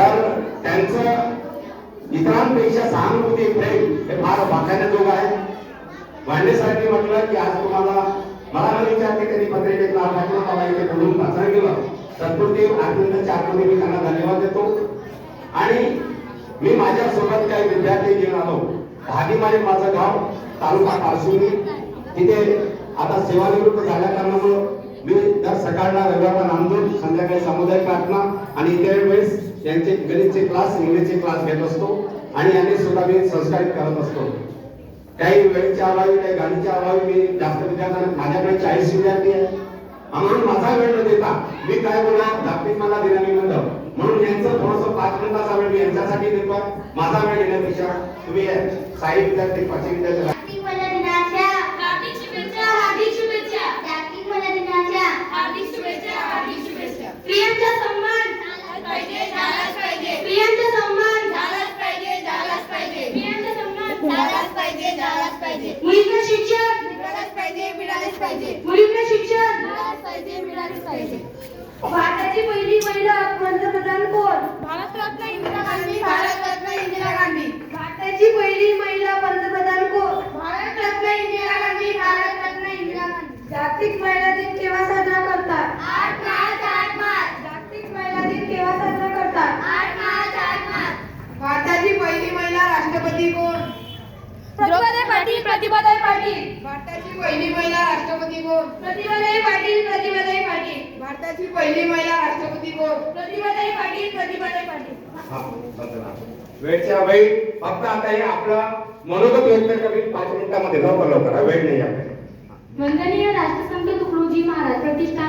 तर त्यांचं इतरांपेक्षा सहानुभूती प्रेम हे फार वाखाण्याजोग आहे. भांडेसाठी म्हटलं की आज तुम्हाला मला न विचारते त्यांनी पत्रिकेत नाव टाकलं मला इथे बोलून भाषण केलं तत्पुरती अत्यंत आतमध्ये मी त्यांना धन्यवाद देतो. आणि मी माझ्या सोबत काही विद्यार्थी घेऊन आलो. भागीमारी माझं गाव तालुका पारसुनी. तिथे आता सेवानिवृत्त झाल्या कारणामुळं मी दर सकाळला रविवारला नांदून संध्याकाळी सामुदायिक प्रार्थना आणि इतर वेळेस त्यांचे गणितचे क्लास इंग्लिशचे क्लास घेत असतो आणि यांनी सुद्धा मी संस्कारित करत असतो. काही वेळेच्या अभावी काही गाडीच्या अभावी मी जास्त विद्यार्थ्यांना माझ्याकडे चाळीस विद्यार्थी आहे म्हणून माझा वेळ न देता मी काय बोला जागतिक मला दिल्यानिबंध म्हणून यांचं थोडस पाच मिनिटाचा वेळ मी यांच्यासाठी देतो माझा वेळ घेण्यापेक्षा तुम्ही साई विद्यार्थी पाचवी विद्यार्थी पाहिजे झालाच पाहिजे. मुलींना शिक्षण. मिळालंच पाहिजे मिळालेच पाहिजे. मुलींना शिक्षण. मिळालंच पाहिजे मिळालेच पाहिजे. भारताची पहिली महिला पंतप्रधान कोण? भारतरत्न इंदिरा गांधी भारतरत्न इंदिरा गांधी. भारताची पहिली महिला पंतप्रधान कोण? भारतरत्न इंदिरा गांधी भारतरत्न इंदिरा गांधी. जागतिक महिला दिन केव्हा साजरा करतात? आठ मार्च आठ मार्च. जागतिक महिला दिन केव्हा साजरा करतात? आठ मार्च आठ मार्च. भारताची पहिली महिला राष्ट्रपती कोण? प्रतिभाताई पाटील. भारताची पहिली महिला राष्ट्रपती कोण? प्रतिभाताई पाटील प्रतिभाताई पाटील. भारताची पहिली महिला राष्ट्रपती कोण? प्रतिभाताई पाटील प्रतिभाताई पाटील. हा, संपला. वेळच्या वेळी फक्त आता हे आपलं मनोगत व्यक्त करीन पाच मिनिटामध्ये. लवकर लवकर. हा, वेळ नाही आपल्याला. वंदनीय राष्ट्रसंत तुकडोजी महाराज प्रतिष्ठान